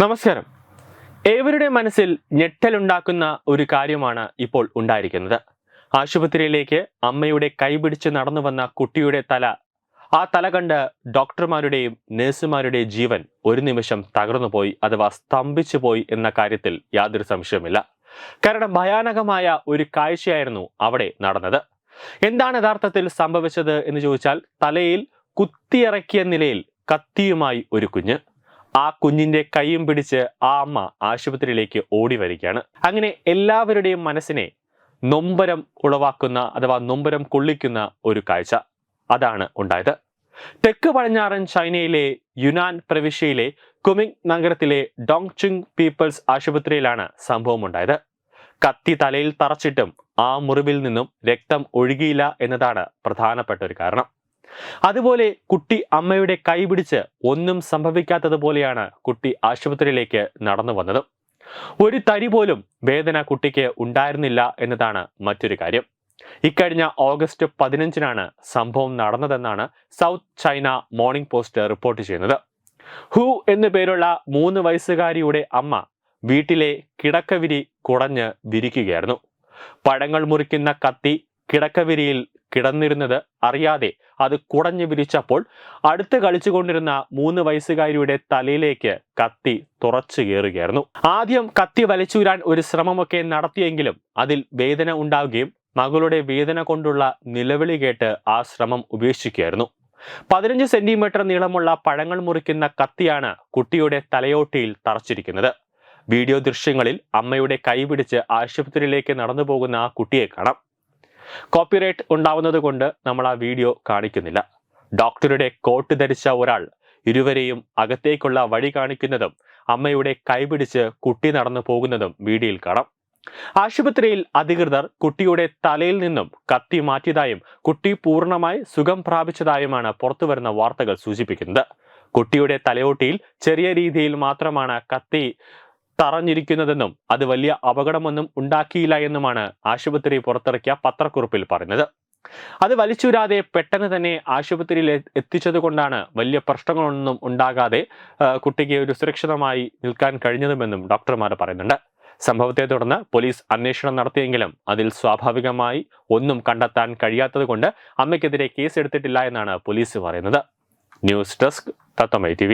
നമസ്കാരം. ഏവരുടെ മനസ്സിൽ ഞെട്ടലുണ്ടാക്കുന്ന ഒരു കാര്യമാണ് ഇപ്പോൾ ഉണ്ടായിരിക്കുന്നത്. ആശുപത്രിയിലേക്ക് അമ്മയുടെ കൈപിടിച്ച് നടന്നു വന്ന കുട്ടിയുടെ തല ആ തല കണ്ട് ഡോക്ടർമാരുടെയും നഴ്സുമാരുടെയും ജീവൻ ഒരു നിമിഷം തകർന്നു പോയി അഥവാ സ്തംഭിച്ചു പോയി എന്ന കാര്യത്തിൽ യാതൊരു സംശയമില്ല കാരണം ഭയാനകമായ ഒരു കാഴ്ചയായിരുന്നു അവിടെ നടന്നത്. എന്താണ് യഥാർത്ഥത്തിൽ സംഭവിച്ചത് എന്ന് ചോദിച്ചാൽ തലയിൽ കുത്തിയിറക്കിയ നിലയിൽ കത്തിയുമായി ഒരു കുഞ്ഞ്. ആ കുഞ്ഞിന്റെ കൈയും പിടിച്ച് ആ അമ്മ ആശുപത്രിയിലേക്ക് ഓടി വരികയാണ്. അങ്ങനെ എല്ലാവരുടെയും മനസ്സിനെ നൊമ്പരം ഉളവാക്കുന്ന അഥവാ നൊമ്പരം കൊള്ളിക്കുന്ന ഒരു കാഴ്ച അതാണ് ഉണ്ടായത്. തെക്ക് പടിഞ്ഞാറൻ ചൈനയിലെ യുനാൻ പ്രവിശ്യയിലെ കുമിങ് നഗരത്തിലെ ഡോങ്ചുങ് പീപ്പിൾസ് ആശുപത്രിയിലാണ് സംഭവം ഉണ്ടായത്. കത്തി തലയിൽ തറച്ചിട്ടും ആ മുറിവിൽ നിന്നും രക്തം ഒഴുകിയില്ല എന്നതാണ് പ്രധാനപ്പെട്ട ഒരു കാരണം. അതുപോലെ കുട്ടി അമ്മയുടെ കൈ പിടിച്ച് ഒന്നും സംഭവിക്കാത്തതുപോലെയാണ് കുട്ടി ആശുപത്രിയിലേക്ക് നടന്നു വന്നത്. ഒരു തരി പോലും വേദന കുട്ടിക്ക് ഉണ്ടായിരുന്നില്ല എന്നതാണ് മറ്റൊരു കാര്യം. ഇക്കഴിഞ്ഞ ഓഗസ്റ്റ് പതിനഞ്ചിനാണ് സംഭവം നടന്നതെന്നാണ് South China Morning Post report ചെയ്യുന്നത്. ഹു എന്നു പേരുള്ള മൂന്ന് വയസ്സുകാരിയുടെ അമ്മ വീട്ടിലെ കിടക്കവിരി കുടഞ്ഞ് വിരിക്കുകയായിരുന്നു. പഴങ്ങൾ മുറിക്കുന്ന കത്തി കിടക്കവിരിയിൽ കിടന്നിരുന്നത് അറിയാതെ അത് കുടഞ്ഞു വിരിച്ചപ്പോൾ അടുത്ത് കളിച്ചുകൊണ്ടിരുന്ന മൂന്ന് വയസ്സുകാരിയുടെ തലയിലേക്ക് കത്തി തുറച്ചു കയറുകയായിരുന്നു. ആദ്യം കത്തി വലിച്ചൂരാൻ ഒരു ശ്രമമൊക്കെ നടത്തിയെങ്കിലും അതിൽ വേദന ഉണ്ടാവുകയും മകളുടെ വേദന കൊണ്ടുള്ള നിലവിളി കേട്ട് ആ ശ്രമം ഉപേക്ഷിക്കുകയായിരുന്നു. പതിനഞ്ച് സെന്റിമീറ്റർ നീളമുള്ള പഴങ്ങൾ മുറിക്കുന്ന കത്തിയാണ് കുട്ടിയുടെ തലയോട്ടിയിൽ തറച്ചിരിക്കുന്നത്. വീഡിയോ ദൃശ്യങ്ങളിൽ അമ്മയുടെ കൈപിടിച്ച് ആശുപത്രിയിലേക്ക് നടന്നു പോകുന്ന ആ കുട്ടിയെ കാണാം. കോപ്പിറൈറ്റ് ഉണ്ടാവുന്നത് കൊണ്ട് നമ്മൾ ആ വീഡിയോ കാണിക്കുന്നില്ല. ഡോക്ടറുടെ കോട്ട് ധരിച്ച ഒരാൾ ഇരുവരെയും അകത്തേക്കുള്ള വഴി കാണിക്കുന്നതും അമ്മയുടെ കൈപിടിച്ച് കുട്ടി നടന്നു പോകുന്നതും വീഡിയോയിൽ കാണാം. ആശുപത്രിയിൽ അധികൃതർ കുട്ടിയുടെ തലയിൽ നിന്നും കത്തി മാറ്റിയതായും കുട്ടി പൂർണമായി സുഖം പ്രാപിച്ചതായുമാണ് പുറത്തുവരുന്ന വാർത്തകൾ സൂചിപ്പിക്കുന്നത്. കുട്ടിയുടെ തലയോട്ടിയിൽ ചെറിയ രീതിയിൽ മാത്രമാണ് കത്തി തറഞ്ഞിരിക്കുന്നതെന്നും അത് വലിയ അപകടമൊന്നും ഉണ്ടാക്കിയില്ല എന്നുമാണ് ആശുപത്രി പുറത്തിറക്കിയ പത്രക്കുറിപ്പിൽ പറയുന്നത്. അത് വലിച്ചൂരാതെ പെട്ടെന്ന് തന്നെ ആശുപത്രിയിൽ എത്തിച്ചത് കൊണ്ടാണ് വലിയ പ്രശ്നങ്ങളൊന്നും ഉണ്ടാകാതെ കുട്ടിക്ക് ഒരു സുരക്ഷിതമായി നിൽക്കാൻ കഴിഞ്ഞതുമെന്നും ഡോക്ടർമാർ പറയുന്നുണ്ട്. സംഭവത്തെ തുടർന്ന് പോലീസ് അന്വേഷണം നടത്തിയെങ്കിലും അതിൽ സ്വാഭാവികമായി ഒന്നും കണ്ടെത്താൻ കഴിയാത്തത് കൊണ്ട് അമ്മയ്ക്കെതിരെ കേസെടുത്തിട്ടില്ല എന്നാണ് പോലീസ് പറയുന്നത്. News desk തത്തമൈ T